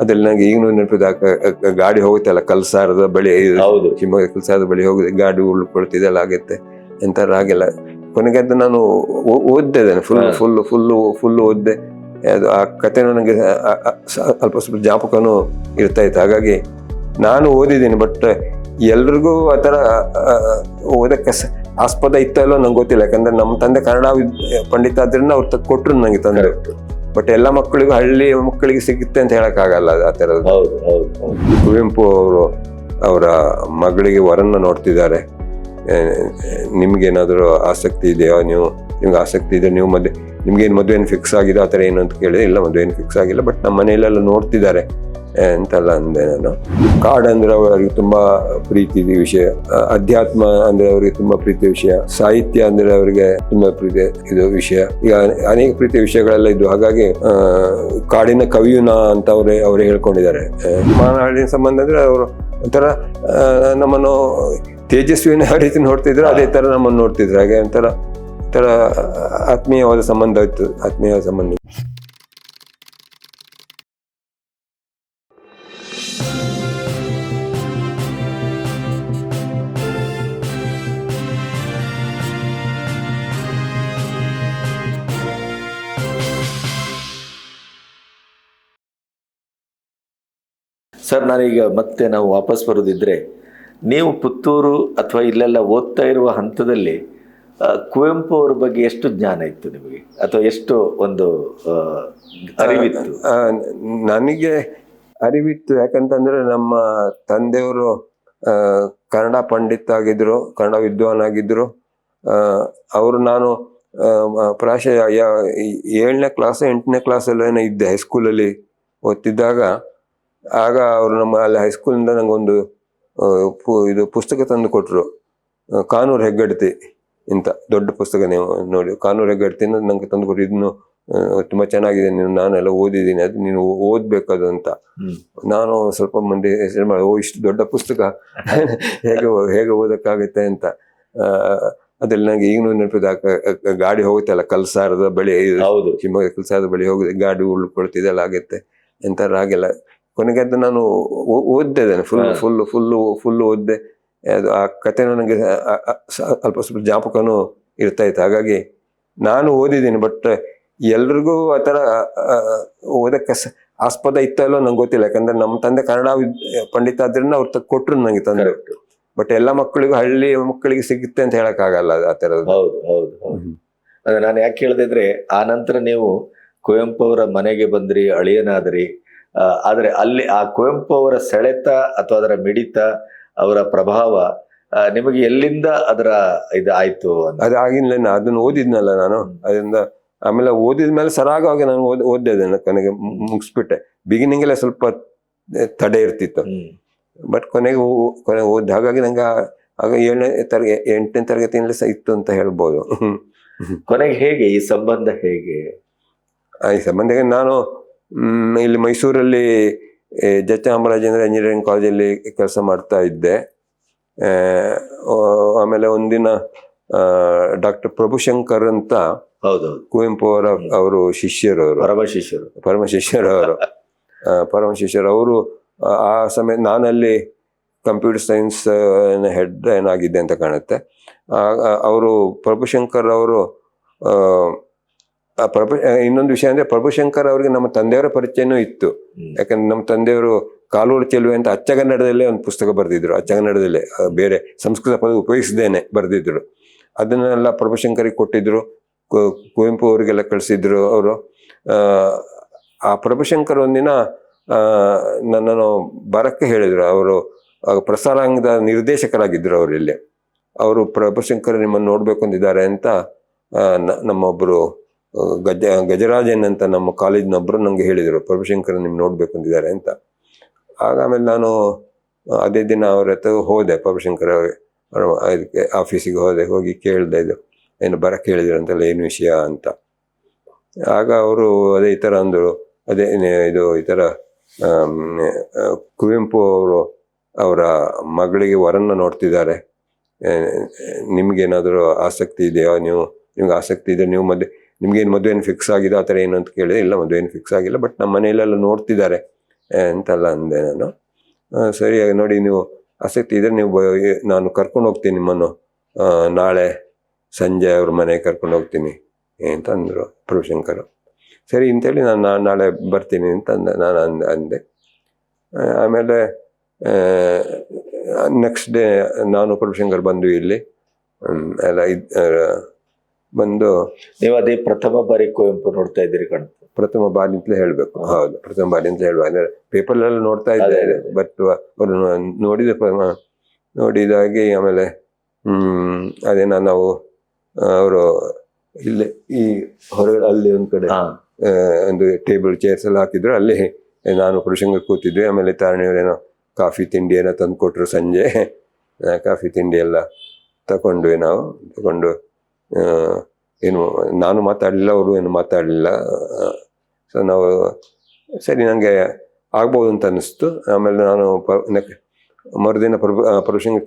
ಅದ್ರಲ್ಲಿ ನಂಗೆ ಈಗಲೂ ನೆನಪಿದೆ. ಗಾಡಿ ಹೋಗುತ್ತೆ ಅಲ್ಲ ಹೋಗುತ್ತಲ್ಲ ಕಲ್ಸಾರದ ಬಳಿ ಶಿವಮೊಗ್ಗ ಕಲ್ಸಾರದ ಬಳಿ ಹೋಗಿದೆ ಗಾಡಿ ಉಳ್ಕೊಳ್ತಿದ್ದೆಲ್ಲ ಆಗುತ್ತೆ. ಎಂಥರ ಆಗಿಲ್ಲ. ಕೊನೆಗೆ ಅದು ನಾನು ಓದ್ದೆ ಅದನ್ನು ಫುಲ್ ಫುಲ್ ಫುಲ್ ಫುಲ್ ಓದ್ದೆ. ಅದು ಆ ಕತೆ ನನಗೆ ಅಲ್ಪ ಸ್ವಲ್ಪ ಜ್ಞಾಪಕನೂ ಇರ್ತಾ ಇತ್ತು. ಹಾಗಾಗಿ ನಾನು ಓದಿದ್ದೀನಿ ಬಟ್ ಎಲ್ರಿಗೂ ಆ ಥರ ಓದಕ್ಕೆ ಆಸ್ಪದ ಇತ್ತಲ್ಲೋ ನಂಗೆ ಗೊತ್ತಿಲ್ಲ. ಯಾಕಂದ್ರೆ ನಮ್ಮ ತಂದೆ ಕನ್ನಡ ಪಂಡಿತ ಆದ್ರಿಂದ ಅವ್ರು ಕೊಟ್ಟರು ಕೊಟ್ರು ನನಗೆ ತಂದೆ. ಬಟ್ ಎಲ್ಲ ಮಕ್ಕಳಿಗೂ ಹಳ್ಳಿ ಮಕ್ಕಳಿಗೆ ಸಿಗುತ್ತೆ ಅಂತ ಹೇಳಕ್ಕಾಗಲ್ಲ ಆ ಥರದ್ದು. ಹೌದು ಕುವೆಂಪು ಅವರು ಅವರ ಮಗಳಿಗೆ ವರನ್ನ ನೋಡ್ತಿದ್ದಾರೆ. ನಿಮ್ಗೇನಾದ್ರೂ ನಿಮ್ಗೇನಾದರೂ ಆಸಕ್ತಿ ಇದೆಯೋ? ನೀವು ನಿಮ್ಗೆ ಆಸಕ್ತಿ ಇದೆ ನೀವು ಮದುವೆ ನಿಮ್ಗೇನು ಮದುವೆ ಏನು ಫಿಕ್ಸ್ ಆಗಿದೆ ಆ ಥರ ಏನು ಅಂತ ಕೇಳಿದ್ರೆ ಇಲ್ಲ ಮದುವೆ ಏನು ಫಿಕ್ಸ್ ಆಗಿಲ್ಲ ಬಟ್ ನಮ್ಮ ಮನೆಯಲ್ಲೆಲ್ಲ ನೋಡ್ತಿದ್ದಾರೆ. ಅಂತೆಲ್ಲ ಅಂದೆ ನಾನು. ಕಾಡ್ ಅಂದ್ರೆ ಅವರಿಗೆ ತುಂಬಾ ಪ್ರೀತಿ ವಿಷಯ. ಅಧ್ಯಾತ್ಮ ಅಂದ್ರೆ ಅವರಿಗೆ ತುಂಬಾ ಪ್ರೀತಿ ವಿಷಯ. ಸಾಹಿತ್ಯ ಅಂದ್ರೆ ಅವರಿಗೆ ತುಂಬಾ ಪ್ರೀತಿ ಇದು ವಿಷಯ. ಈಗ ಅನೇಕ ಪ್ರೀತಿ ವಿಷಯಗಳೆಲ್ಲ ಇದ್ವು. ಹಾಗಾಗಿ ಕಾಡಿನ ಕವಿಯುನ ಅಂತ ಅವರೇ ಅವರೇ ಹೇಳ್ಕೊಂಡಿದ್ದಾರೆ. ಮಾನಹಳ್ಳಿನ ಮಾನಹಳ್ಳಿ ಸಂಬಂಧ ಅಂದ್ರೆ ಅವರು ಒಂಥರ ನಮ್ಮನ್ನು ತೇಜಸ್ವಿನ ಯಾವ ರೀತಿ ನೋಡ್ತಿದ್ರು, ಅದೇ ತರ ನಮ್ಮನ್ನು ನೋಡ್ತಿದ್ರು. ಹಾಗೆ ಒಂಥರ ಒಂಥರ ಆತ್ಮೀಯವಾದ ಸಂಬಂಧ ಇತ್ತು, ಆತ್ಮೀಯವಾದ ಸಂಬಂಧ. ಸರ್, ನಾನೀಗ ಮತ್ತೆ ನಾವು ವಾಪಸ್ ಬರೋದಿದ್ದರೆ ನೀವು ಪುತ್ತೂರು ಅಥವಾ ಇಲ್ಲೆಲ್ಲ ಓದ್ತಾ ಇರುವ ಹಂತದಲ್ಲಿ ಕುವೆಂಪು ಅವ್ರ ಬಗ್ಗೆ ಎಷ್ಟು ಜ್ಞಾನ ಇತ್ತು ನಿಮಗೆ? ಅಥವಾ ಎಷ್ಟು ಒಂದು ಅರಿವಿತ್ತು? ನನಗೆ ಅರಿವಿತ್ತು. ಯಾಕಂತಂದರೆ ನಮ್ಮ ತಂದೆಯವರು ಕನ್ನಡ ಪಂಡಿತ್ ಆಗಿದ್ದರು ಕನ್ನಡ ವಿದ್ವಾನ್ ಆಗಿದ್ದರು ಅವರು ನಾನು ಪ್ರಾಶ ಏಳನೇ ಕ್ಲಾಸ್ ಎಂಟನೇ ಕ್ಲಾಸಲ್ಲೇನೋ ಇದ್ದೆ ಹೈಸ್ಕೂಲಲ್ಲಿ ಓದ್ತಿದ್ದಾಗ. ಆಗ ಅವರು ನಮ್ಮ ಅಲ್ಲಿ ಹೈಸ್ಕೂಲಿಂದ ನಂಗೊಂದು ಆ, ಪು- ಇದು ಪುಸ್ತಕ ತಂದು ಕೊಟ್ಟರು ಕಾನೂರು ಹೆಗ್ಗಡತಿ ಇಂಥ ದೊಡ್ಡ ಪುಸ್ತಕ ನೀವು ನೋಡಿ. ಕಾನೂರು ಹೆಗ್ಗಡ್ತಿನ ನಂಗೆ ತಂದು ಕೊಟ್ಟು ಇದನ್ನು ತುಂಬ ಚೆನ್ನಾಗಿದೆ. ನೀನು ನಾನೆಲ್ಲ ಓದಿದ್ದೀನಿ. ಅದು ನೀನು ಓದ್ಬೇಕು ಅದು ಅಂತ ನಾನು ಸ್ವಲ್ಪ ಮಂದಿ ಹೆಸರು ಮಾಡಿ ಓ ಇಷ್ಟು ದೊಡ್ಡ ಪುಸ್ತಕ. ಹೇಗೆ ಹೇಗೆ ಓದೋಕ್ಕಾಗುತ್ತೆ ಅಂತ. ಅದ್ರಲ್ಲಿ ನಂಗೆ ಈಗಲೂ ನೆನಪಿದೆ. ಗಾಡಿ ಹೋಗುತ್ತೆ ಅಲ್ಲ ಕಲ್ಸಾರದ ಬಳಿ ಶಿವಮೊಗ್ಗ ಕಲ್ಸಾರದ ಬಳಿ ಹೋಗುತ್ತೆ ಗಾಡಿ ಉಳ್ಕೊಳ್ತಿದೆಲ್ಲ ಆಗುತ್ತೆ. ಎಂಥ ಆಗಿಲ್ಲ ಕೊನೆಗೆ ಅದು ನಾನು ಓದ್ದೆ ಅದನ್ನು ಫುಲ್ ಫುಲ್ ಫುಲ್ ಫುಲ್ ಓದ್ದೆ. ಅದು ಆ ಕಥೆನೂ ನನಗೆ ಅಲ್ಪ ಸ್ವಲ್ಪ ಜ್ಞಾಪಕನೂ ಇರ್ತಾ ಇತ್ತು ಹಾಗಾಗಿ ನಾನು ಓದಿದ್ದೀನಿ ಬಟ್ ಎಲ್ರಿಗೂ ಆ ಥರ ಓದಕ್ಕೆ ಆಸ್ಪದ ಇತ್ತಲ್ಲೋ ನಂಗೆ ಗೊತ್ತಿಲ್ಲ. ಯಾಕಂದ್ರೆ ನಮ್ಮ ತಂದೆ ಕನ್ನಡ ಪಂಡಿತ ಆದ್ರಿಂದ ಅವ್ರು ಕೊಟ್ಟರು ಕೊಟ್ರು ನನಗೆ ತಂದೆ. ಬಟ್ ಎಲ್ಲ ಮಕ್ಕಳಿಗೂ ಹಳ್ಳಿ ಮಕ್ಕಳಿಗೆ ಸಿಗುತ್ತೆ ಅಂತ ಹೇಳಕ್ಕಾಗಲ್ಲ ಆ ಥರದ್ದು. ಹೌದು ಹೌದು ಹೌದು. ನಾನು ಯಾಕೆ ಕೇಳಿದೆ ಆ ನಂತರ ನೀವು ಕುವೆಂಪು ಅವರ ಮನೆಗೆ ಬಂದ್ರಿ ಅಳಿಯನಾದ್ರಿ ಆದ್ರೆ ಅಲ್ಲಿ ಆ ಕುವೆಂಪು ಅವರ ಸೆಳೆತ ಅಥವಾ ಅದರ ಮಿಡಿತ ಅವರ ಪ್ರಭಾವ ನಿಮಗೆ ಎಲ್ಲಿಂದ ಅದರ ಇದು ಆಯ್ತು ಆಗಿನ ಅದನ್ನು ಓದಿದ್ನಲ್ಲ ನಾನು. ಅದರಿಂದ ಆಮೇಲೆ ಓದಿದ ಮೇಲೆ ಸರಾಗವಾಗಿ ನಾನು ಓದ್ ಓದಿದೆ ಅದನ್ನು ಕೊನೆಗೆ ಮುಗಿಸ್ಬಿಟ್ಟೆ. ಬಿಗಿನಿಂಗ್ ಎಲ್ಲ ಸ್ವಲ್ಪ ತಡೆ ಇರ್ತಿತ್ತು. ಬಟ್ ಕೊನೆಗೆ ಕೊನೆಗೆ ಓದ್ ಹಾಗಾಗಿ ನಂಗೆ ಆಗ ಏಳನೇ ತರಗತಿ ಎಂಟನೇ ತರಗತಿಯಲ್ಲಿ ಸಹ ಇತ್ತು ಅಂತ ಹೇಳ್ಬೋದು. ಕೊನೆಗೆ ಹೇಗೆ ಈ ಸಂಬಂಧ ಹೇಗೆ? ಆ, ಈ ಸಂಬಂಧಕ್ಕೆ ನಾನು ಇಲ್ಲಿ ಮೈಸೂರಲ್ಲಿ ಜತೆ ಜ ಇಂಜಿನಿಯರಿಂಗ್ ಕಾಲೇಜಲ್ಲಿ ಕೆಲಸ ಮಾಡ್ತಾ ಇದ್ದೆ. ಆಮೇಲೆ ಒಂದಿನ ಡಾಕ್ಟರ್ ಪ್ರಭುಶಂಕರ್ ಅಂತ ಹೌದು ಕುವೆಂಪು ಅವರ ಅವರು ಶಿಷ್ಯರು ಅವರು ಪರಮ ಶಿಷ್ಯರು. ಪರಮ ಶಿಷ್ಯರು ಅವರು ಆ, ಪರಮ ಶಿಷ್ಯರು. ಅವರು ಆ- ಆ ಸಮಯ ನಾನಲ್ಲಿ ಕಂಪ್ಯೂಟರ್ ಸೈನ್ಸ್ ಹೆಡ್ ಏನಾಗಿದ್ದೆ ಅಂತ ಕಾಣುತ್ತೆ. ಅವರು ಪ್ರಭುಶಂಕರ್ ಅವರು ಪ್ರಭು ಇನ್ನೊಂದು ವಿಷಯ ಅಂದ್ರೆ ಪ್ರಭುಶಂಕರ್ ಅವರಿಗೆ ನಮ್ಮ ತಂದೆಯವರ ಪರಿಚಯನೂ ಇತ್ತು. ಯಾಕಂದ್ರೆ ನಮ್ಮ ತಂದೆಯವರು ಕಾಲೂರು ಚೆಲುವೆ ಅಂತ ಅಚ್ಚಗನ್ನಡದಲ್ಲೇ ಒಂದು ಪುಸ್ತಕ ಬರೆದಿದ್ರು. ಅಚ್ಚಗನ್ನಡದಲ್ಲೇ ಬೇರೆ ಸಂಸ್ಕೃತ ಪದ ಉಪಯೋಗಿಸಿದ್ದೇನೆ ಬರೆದಿದ್ರು. ಅದನ್ನೆಲ್ಲ ಪ್ರಭುಶಂಕರಿಗೆ ಕೊಟ್ಟಿದ್ರು. ಕುವೆಂಪು ಅವರಿಗೆಲ್ಲ ಕಳಿಸಿದ್ರು ಅವರು. ಆ ಪ್ರಭುಶಂಕರ್ ಒಂದಿನ ನನ್ನನ್ನು ಬರಕ್ಕೆ ಹೇಳಿದರು. ಅವರು ಪ್ರಸಾರಾಂಗದ ನಿರ್ದೇಶಕರಾಗಿದ್ದರು ಅವರಿಲ್ಲಿ ಇಲ್ಲಿ. ಅವರು ಪ್ರಭುಶಂಕರ್ ನಿಮ್ಮನ್ನು ನೋಡಬೇಕು ಅಂತಿದ್ದಾರೆ ಅಂತ ನಮ್ಮೊಬ್ಬರು ಗಜ, ಗಜರಾಜನ್ ಅಂತ ನಮ್ಮ ಕಾಲೇಜಿನೊಬ್ಬರು ನನಗೆ ಹೇಳಿದರು, ಪ್ರಭುಶಂಕರ್ ನಿಮ್ಗೆ ನೋಡಬೇಕು ಅಂತಿದ್ದಾರೆ ಅಂತ. ಆಗ ಆಮೇಲೆ ನಾನು, ಅದೇ ದಿನ ಅವ್ರ ಹತ್ರ ಹೋದೆ, ಪ್ರಭುಶಂಕರ್ ಇದಕ್ಕೆ ಆಫೀಸಿಗೆ ಹೋದೆ, ಹೋಗಿ ಕೇಳಿದೆ ಇದು, ಏನು ಬರಕ್ಕೆ ಕೇಳಿದ್ರು ಅಂತಲ್ಲ, ಏನು ವಿಷಯ ಅಂತ. ಆಗ ಅವರು ಅದೇ ಈ ಥರ ಅಂದರು, ಅದೇ ಇದು ಈ ಥರ ಕುವೆಂಪು ಅವರು ಅವರ ಮಗಳಿಗೆ ವರನ್ನ ನೋಡ್ತಿದ್ದಾರೆ. ನಿಮ್ಗೇನಾದರೂ ಆಸಕ್ತಿ ಇದೆಯೋ ನೀವು? ನಿಮ್ಗೆ ಆಸಕ್ತಿ ಇದೆ ನೀವು ಮದುವೆ ನಿಮ್ಗೇನು ಮದುವೆ ಫಿಕ್ಸ್ ಆಗಿದೆ ಆ ಥರ ಏನು ಅಂತ ಕೇಳಿದೆ ಇಲ್ಲ ಮದುವೆ ಏನು ಫಿಕ್ಸ್ ಆಗಿಲ್ಲ ಬಟ್ ನಮ್ಮ ಮನೆಯಲ್ಲೆಲ್ಲ ನೋಡ್ತಿದ್ದಾರೆ ಅಂತೆಲ್ಲ ಅಂದೆ ನಾನು. ಸರಿಯಾಗಿ ಸರಿ ನೋಡಿ, ನೀವು ಆಸಕ್ತಿ ಇದ್ರೆ ನೀವು ನಾನು ಕರ್ಕೊಂಡು ಹೋಗ್ತೀನಿ ನಿಮ್ಮನ್ನು. ನಾಳೆ ಸಂಜೆ ಅವ್ರ ಮನೆಗೆ ಕರ್ಕೊಂಡು ಹೋಗ್ತೀನಿ ಅಂತ ಅಂದರು ಪ್ರಭುಶಂಕರ್. ಸರಿ ಅಂತೇಳಿ ನಾನು ನಾನು ನಾಳೆ ಬರ್ತೀನಿ ಅಂತ ಅಂದೆ, ನಾನು ಅಂದೆ ಅಂದೆ. ಆಮೇಲೆ ನೆಕ್ಸ್ಟ್ ಡೇ ನಾನು ಪ್ರಭುಶಂಕರ್ ಬಂದ್ವಿ ಇಲ್ಲಿ. ಎಲ್ಲ ಇದ್ ಬಂದು ನೀವು ಅದೇ ಪ್ರಥಮ ಬಾರಿ ಕುವೆಂಪು ನೋಡ್ತಾ ಇದ್ದೀರಿ ಕಣ. ಪ್ರಥಮ ಬಾರಿ ಹೇಳಬೇಕು. ಹೌದು ಪ್ರಥಮ ಬಾರಿ ಅಂತ ಹೇಳುವ ಅಂದ್ರೆ ಪೇಪರ್ ಎಲ್ಲ ನೋಡ್ತಾ ಇದ್ದಾರೆ. ಬಟ್ ಅವರು ನೋಡಿದ ನೋಡಿದಾಗೆ ಆಮೇಲೆ ಹ್ಮ್ ಅದೇನ ನಾವು ಅವರು ಇಲ್ಲಿ ಈ ಹೊರಗಡೆ ಅಲ್ಲಿ ಒಂದ್ ಕಡೆ ಒಂದು ಟೇಬಲ್ ಚೇರ್ಸ್ ಎಲ್ಲ ಹಾಕಿದ್ರು. ಅಲ್ಲಿ ನಾನು ಪುರುಷಂಗ ಕೂತಿದ್ವಿ ಆಮೇಲೆ ತಾರಣಿಯವರೇನೋ ಕಾಫಿ ತಿಂಡಿ ಏನೋ ತಂದು ಕೊಟ್ರು ಸಂಜೆ. ಆ, ಕಾಫಿ ತಿಂಡಿ ಎಲ್ಲ ತಗೊಂಡ್ವಿ ನಾವು. ತಗೊಂಡು ಏನು, ನಾನು ಮಾತಾಡಲಿಲ್ಲ, ಅವರು ಏನು ಮಾತಾಡಲಿಲ್ಲ. ಸೊ ನಾವು, ಸರಿ ನನಗೆ ಆಗ್ಬೋದು ಅಂತ ಅನ್ನಿಸ್ತು. ಆಮೇಲೆ ನಾನು ಮರುದಿನ ಪ್ರಭು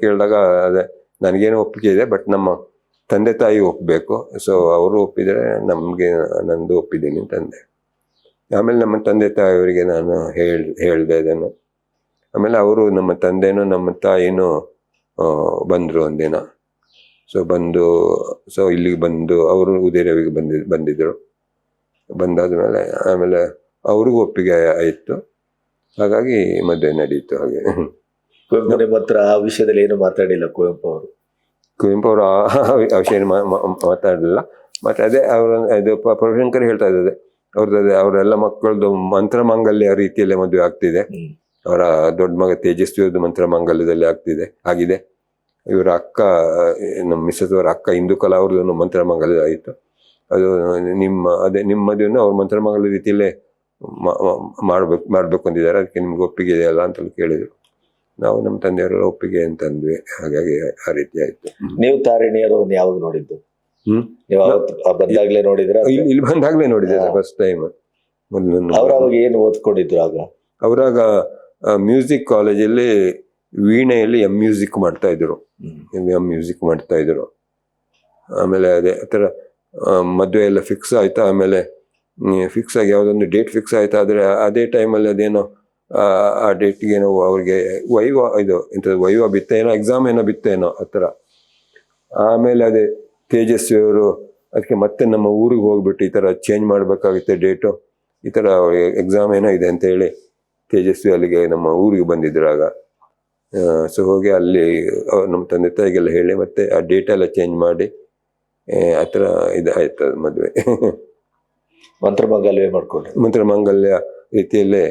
ಕೇಳಿದಾಗ ಅದೇ, ನನಗೇನು ಒಪ್ಪಿಗೆ ಇದೆ, ಬಟ್ ನಮ್ಮ ತಂದೆ ತಾಯಿ ಒಪ್ಪಬೇಕು ಸೊ ಅವರು ಒಪ್ಪಿದರೆ ನಮಗೆ, ನಂದು ಒಪ್ಪಿದ್ದೀನಿ ತಂದೆ. ಆಮೇಲೆ ನಮ್ಮ ತಂದೆ ತಾಯಿಯವರಿಗೆ ನಾನು ಹೇಳಿ, ಹೇಳಿದೆ ಇದನ್ನು ಆಮೇಲೆ ಅವರು ನಮ್ಮ ತಂದೆನೂ ನಮ್ಮ ತಾಯಿನೂ ಬಂದರು ಒಂದಿನ. ಸೊ ಬಂದು ಸೊ ಇಲ್ಲಿಗೆ ಬಂದು ಅವರು ಉದಯರವಿಗೆ ಬಂದಿ ಬಂದಿದ್ದರು ಬಂದಾದ ಮೇಲೆ ಆಮೇಲೆ ಅವ್ರಿಗೂ ಒಪ್ಪಿಗೆ ಆಯಿತು. ಹಾಗಾಗಿ ಮದುವೆ ನಡೀತು ಹಾಗೆ. ಕುವೆಂಪು ನಿಮ್ಮ ಹತ್ರ ಆ ವಿಷಯದಲ್ಲಿ ಏನು ಮಾತಾಡಿಲ್ಲ ಕುವೆಂಪು ಅವರು? ಕುವೆಂಪು ಅವರು ಆ ವಿಷಯ ಮಾತಾಡಲಿಲ್ಲ. ಮತ್ತೆ ಅದೇ ಅವರ ಇದು ಪ್ರಭುಶಂಕರ್ ಹೇಳ್ತಾ ಇದ್ದದೆ ಅವ್ರದ್ದು ಅದೇ ಅವರೆಲ್ಲ ಮಕ್ಕಳದ್ದು ಮಂತ್ರ ಮಾಂಗಲ್ಯ ರೀತಿಯಲ್ಲೇ ಮದುವೆ ಆಗ್ತಿದೆ. ಅವರ ದೊಡ್ಡ ಮಗ ತೇಜಸ್ವಿಯದ್ದು ಮಂತ್ರ ಮಾಂಗಲ್ಯದಲ್ಲಿ ಆಗ್ತಿದೆ ಆಗಿದೆ. ಇವರ ಅಕ್ಕ ನಮ್ಮ ಮಿಸಸ್ ಅವರ ಅಕ್ಕ ಇಂದುಕಲಾ ಅವ್ರದ್ದು ಮಂತ್ರ ಮಂಗಲ ಆಯಿತು ಅದು ನಿಮ್ಮ ಅದೇ ನಿಮ್ಮ ಮದುವೆಯನ್ನು ಅವ್ರ ಮಂತ್ರ ಮಂಗಲ ರೀತಿಯಲ್ಲೇ ಮಾಡ್ಬೇಕು ಮಾಡ್ಬೇಕು ಅಂದಿದ್ದಾರೆ. ಅದಕ್ಕೆ ನಿಮ್ಗೆ ಒಪ್ಪಿಗೆ ಇದೆಯಲ್ಲ ಅಂತ ಕೇಳಿದ್ರು. ನಾವು ನಮ್ಮ ತಂದೆಯವರೆಲ್ಲ ಒಪ್ಪಿಗೆ ಅಂತಂದ್ವಿ. ಹಾಗಾಗಿ ಆ ರೀತಿ ಆಯ್ತು. ನೀವು ತಾರಿಣಿಯರು ಯಾವಾಗ ನೋಡಿದ್ದು? ಹ್ಮ್. ಬಂದಾಗ್ಲೇ ನೋಡಿದ್ರ? ಇಲ್ಲಿ ಬಂದಾಗ್ಲೇ ನೋಡಿದೆ. ಫಸ್ಟ್ ಟೈಮ್ ಅವಾಗ ಏನು ಓದ್ಕೊಂಡಿದ್ರು ಆಗ? ಅವರಾಗ ಮ್ಯೂಸಿಕ್ ಕಾಲೇಜಲ್ಲಿ ವೀಣೆಯಲ್ಲಿ ಎಂ ಮ್ಯೂಸಿಕ್ ಮಾಡ್ತಾ ಇದ್ರು. ಎಂ ಎಂ ಮ್ಯೂಸಿಕ್ ಮಾಡ್ತಾ ಇದ್ರು. ಆಮೇಲೆ ಅದೇ ಆ ಥರ ಮದುವೆ ಎಲ್ಲ ಫಿಕ್ಸ್ ಆಯ್ತಾ? ಆಮೇಲೆ ಫಿಕ್ಸ್ ಆಗಿ ಯಾವುದೊಂದು ಡೇಟ್ ಫಿಕ್ಸ್ ಆಯ್ತಾ? ಆದರೆ ಅದೇ ಟೈಮಲ್ಲಿ ಅದೇನೋ ಆ, ಡೇಟ್ಗೇನೋ ಅವ್ರಿಗೆ ವೈವ ಇದು ಇಂಥದ್ದು ವೈವ ಬಿತ್ತೇನೋ ಎಕ್ಸಾಮ್ ಏನೋ ಬಿತ್ತೇನೋ ಆ ಥರ. ಆಮೇಲೆ ಅದೇ ತೇಜಸ್ವಿ ಅವರು ಅದಕ್ಕೆ ಮತ್ತೆ ನಮ್ಮ ಊರಿಗೆ ಹೋಗ್ಬಿಟ್ಟು ಈ ಥರ ಚೇಂಜ್ ಮಾಡಬೇಕಾಗುತ್ತೆ ಡೇಟು ಈ ಥರ ಎಕ್ಸಾಮ್ ಏನೋ ಇದೆ ಅಂತ ಹೇಳಿ ತೇಜಸ್ವಿ ಅಲ್ಲಿಗೆ ನಮ್ಮ ಊರಿಗೆ ಬಂದಿದ್ರಾಗ ಸೊ ಹೋಗಿ ಅಲ್ಲಿ ನಮ್ಮ ತಂದೆ ತಾಯಿಗೆಲ್ಲ ಹೇಳಿ ಮತ್ತೆ ಆ ಡೇಟ್ ಎಲ್ಲ ಚೇಂಜ್ ಮಾಡಿ ಆ, ಥರ ಇದು ಆಯ್ತು ಅದು ಮದುವೆ. ಮಂತ್ರಮಂಗಲ್ಯ ಮಾಡ್ಕೊಂಡ್ರು. ಮಂತ್ರಮಂಗಲ್ಯ ರೀತಿಯಲ್ಲೇ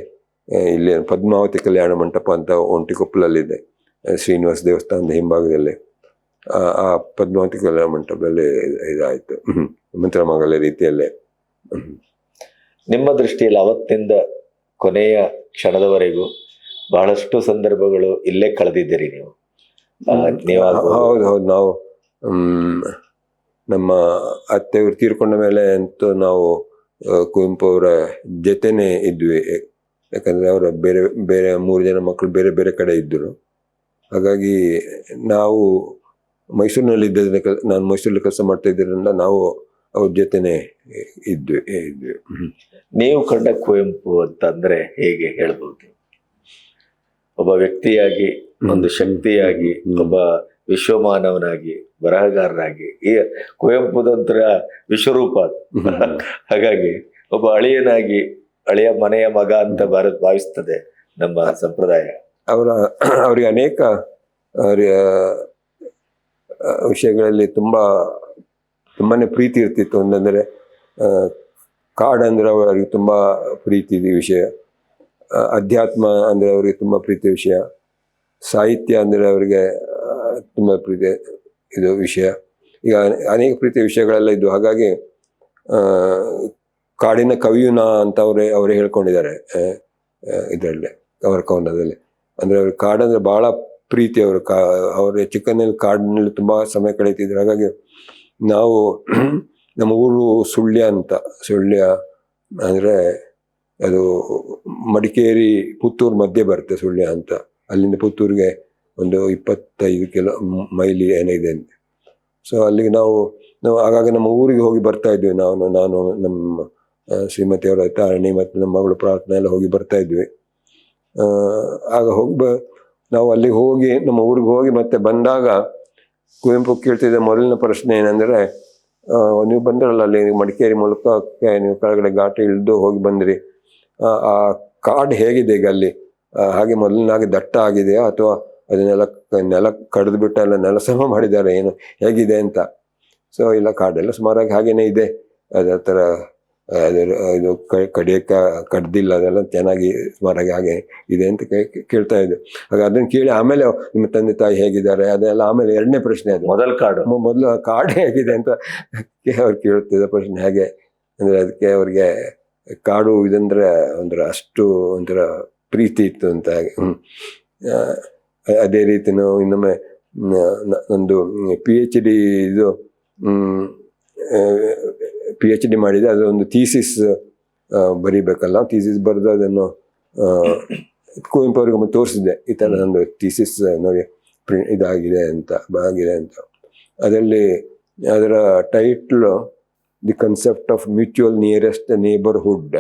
ಇಲ್ಲಿ ಪದ್ಮಾವತಿ ಕಲ್ಯಾಣ ಮಂಟಪ ಅಂತ ಒಂಟಿಕೊಪ್ಪಲಲ್ಲಿದೆ ಇದೆ ಶ್ರೀನಿವಾಸ ದೇವಸ್ಥಾನದ ಹಿಂಭಾಗದಲ್ಲಿ. ಆ ಪದ್ಮಾವತಿ ಕಲ್ಯಾಣ ಮಂಟಪದಲ್ಲಿ ಇದಾಯಿತು ಇದಾಯ್ತು. ಹ್ಮ್. ಮಂತ್ರ ಮಾಂಗಲ್ಯ ರೀತಿಯಲ್ಲೇ ನಿಮ್ಮ ದೃಷ್ಟಿಯಲ್ಲಿ ಅವತ್ತಿಂದ ಕೊನೆಯ ಕ್ಷಣದವರೆಗೂ ಬಹಳಷ್ಟು ಸಂದರ್ಭಗಳು ಇಲ್ಲೇ ಕಳೆದಿದ್ದೀರಿ ನೀವು. ಹೌದು. ಹೌದು ನಾವು ಹ್ಮ್, ನಮ್ಮ ಅತ್ತೆಯವರು ತೀರ್ಕೊಂಡ ಮೇಲೆ ಅಂತೂ ನಾವು ಕುವೆಂಪು ಅವರ ಜೊತೆನೆ ಇದ್ವಿ. ಯಾಕಂದ್ರೆ ಅವರ ಬೇರೆ ಬೇರೆ ಮೂರು ಜನ ಮಕ್ಕಳು ಬೇರೆ ಬೇರೆ ಕಡೆ ಇದ್ದರು. ಹಾಗಾಗಿ ನಾವು ಮೈಸೂರಿನಲ್ಲಿ ಇದ್ದ ನಾನು ಮೈಸೂರಲ್ಲಿ ಕೆಲಸ ಮಾಡ್ತಾ ಇದ್ದರಿಂದ ನಾವು ಅವ್ರ ಜೊತೆನೆ ಇದ್ವಿ ಇದ್ವಿ. ನೀವು ಕಂಡ ಕುವೆಂಪು ಅಂತಂದ್ರೆ ಹೇಗೆ ಹೇಳ್ಬೋದು? ಒಬ್ಬ ವ್ಯಕ್ತಿಯಾಗಿ ಒಂದು ಶಕ್ತಿಯಾಗಿ ಒಬ್ಬ ವಿಶ್ವಮಾನವನಾಗಿ ಬರಹಗಾರನಾಗಿ ಈ ಕುವೆಂಪುದಂತರ ವಿಶ್ವರೂಪ ಹಾಗಾಗಿ ಒಬ್ಬ ಅಳಿಯನಾಗಿ ಅಳಿಯ ಮನೆಯ ಮಗ ಅಂತ ಭಾರತ ಭಾವಿಸ್ತದೆ ನಮ್ಮ ಸಂಪ್ರದಾಯ. ಅವರ ಅವರಿಗೆ ಅನೇಕ ಅವರ ವಿಷಯಗಳಲ್ಲಿ ತುಂಬ ತುಂಬಾನೇ ಪ್ರೀತಿ ಇರ್ತಿತ್ತು. ಒಂದಂದರೆ ಕಾಡಂದ್ರೆ ಅವರಿಗೆ ತುಂಬ ಪ್ರೀತಿ ಇದೆ ವಿಷಯ. ಅಧ್ಯಾತ್ಮ ಅಂದರೆ ಅವರಿಗೆ ತುಂಬ ಪ್ರೀತಿ ವಿಷಯ. ಸಾಹಿತ್ಯ ಅಂದರೆ ಅವರಿಗೆ ತುಂಬ ಪ್ರೀತಿ ಇದು ವಿಷಯ. ಈಗ ಅನೇಕ ಪ್ರೀತಿಯ ವಿಷಯಗಳೆಲ್ಲ ಇದ್ದು ಹಾಗಾಗಿ ಕಾಡಿನ ಕವಿಯುನ ಅಂತ ಅವರೇ ಅವರೇ ಹೇಳ್ಕೊಂಡಿದ್ದಾರೆ ಇದರಲ್ಲಿ, ಅವರ ಕವನದಲ್ಲಿ. ಅಂದರೆ ಅವ್ರ ಕಾಡಂದರೆ ಭಾಳ ಪ್ರೀತಿ ಅವರು. ಕಾ, ಅವರು ಚಿಕ್ಕನಲ್ಲಿ ಕಾಡಿನಲ್ಲಿ ತುಂಬ ಸಮಯ ಕಳೀತಿದ್ರು ಹಾಗಾಗಿ ನಾವು, ನಮ್ಮ ಊರು ಸುಳ್ಯ ಅಂತ, ಸುಳ್ಯ ಅಂದರೆ ಅದು ಮಡಿಕೇರಿ ಪುತ್ತೂರು ಮಧ್ಯೆ ಬರುತ್ತೆ ಸುಳ್ಯ ಅಂತ. ಅಲ್ಲಿಂದ ಪುತ್ತೂರಿಗೆ ಒಂದು ಇಪ್ಪತ್ತೈದು ಕಿಲೋ ಮೈಲಿ ಏನಿದೆ ಅಂತ. ಸೊ ಅಲ್ಲಿಗೆ ನಾವು ನಾವು ಆಗಾಗ ನಮ್ಮ ಊರಿಗೆ ಹೋಗಿ ಬರ್ತಾ ಇದ್ವಿ. ನಾವು ನಾನು, ನಮ್ಮ ಶ್ರೀಮತಿ ಶ್ರೀಮತಿಯವರ ತಾರಣಿ ಮತ್ತು ನಮ್ಮ ಮಗಳು ಪ್ರಾರ್ಥನೆ ಎಲ್ಲ ಹೋಗಿ ಬರ್ತಾ ಇದ್ವಿ. ಆಗ ಹೋಗಿ ಬ, ನಾವು ಅಲ್ಲಿಗೆ ಹೋಗಿ, ನಮ್ಮ ಊರಿಗೆ ಹೋಗಿ ಮತ್ತೆ ಬಂದಾಗ ಕುವೆಂಪು ಕೇಳ್ತಿದ್ದ ಮೊದಲಿನ ಪ್ರಶ್ನೆ ಏನಂದರೆ ನೀವು ಬಂದ್ರಲ್ಲ ಅಲ್ಲಿ ಮಡಿಕೇರಿ ಮೂಲಕ, ನೀವು ಕೆಳಗಡೆ ಘಾಟಿ ಇಳಿದು ಹೋಗಿ ಬಂದ್ರಿ. ಆ, ಕಾರ್ಡ್ ಕಾಡು ಹೇಗಿದೆ ಈಗ ಅಲ್ಲಿ? ಹಾಗೆ ಮೊದಲಿನಾಗೆ ದಟ್ಟ ಆಗಿದೆಯಾ? ಅಥವಾ ಅದನ್ನೆಲ್ಲ ನೆಲ ಕಡಿದು ಬಿಟ್ಟ ಎಲ್ಲ ನೆಲ ಸಮ ಮಾಡಿದ್ದಾರೆ? ಏನು ಹೇಗಿದೆ ಅಂತ? ಸೊ ಇಲ್ಲ ಕಾಡೆಲ್ಲ ಸುಮಾರಾಗಿ ಹಾಗೇನೆ ಇದೆ. ಅದರ ಥರ ಅದರ ಇದು ಕಡಿಯಕ್ಕ ಕಡ್ದಿಲ್ಲ ಅದೆಲ್ಲ ಚೆನ್ನಾಗಿ ಸುಮಾರಾಗಿ ಹಾಗೆ ಇದೆ ಅಂತ ಕೇ- ಕೇಳ್ತಾ ಇದ್ದೆ. ಹಾಗೆ ಅದನ್ನ ಕೇಳಿ ಆಮೇಲೆ ನಿಮ್ಮ ತಂದೆ ತಾಯಿ ಹೇಗಿದ್ದಾರೆ? ಅದೆಲ್ಲ ಆಮೇಲೆ ಎರಡನೇ ಪ್ರಶ್ನೆ ಅದು. ಮೊದಲ ಕಾಡು. ಮೊದಲು ಕಾಡು ಹೇಗಿದೆ ಅಂತ ಅವ್ರು ಕೇಳ್ತಿದ್ದ ಪ್ರಶ್ನೆ ಹಾಗೆ. ಅಂದ್ರೆ ಅದಕ್ಕೆ ಅವ್ರಿಗೆ ಕಾಡು ಇದಂದ್ರೆ ಒಂಥರ ಅಷ್ಟು ಒಂಥರ ಪ್ರೀತಿ ಇತ್ತು ಅಂತ ಅದೇ ರೀತಿ ಇನ್ನೊಮ್ಮೆ ನ- ನ- ನಂದು ಪಿ ಎಚ್ ಡಿ ಇದು ಪಿ ಎಚ್ ಡಿ ಮಾಡಿದೆ. ಅದೊಂದು ಥೀಸಿಸ್ ಬರಿಬೇಕಲ್ಲ. ಥೀಸಿಸ್ ಬರೆದು ಅದನ್ನು ಕುವೆಂಪು ಅವ್ರಿಗೆ ತೋರಿಸಿದೆ. ಈ ಥರ ನಂದು ಥೀಸಿಸ್ ನೋಡಿ ಪ್ರಿ ಇದಾಗಿದೆ ಅಂತ ಆಗಿದೆ ಅಂತ. ಅದರಲ್ಲಿ ಅದರ title the concept of mutual nearest neighbourhood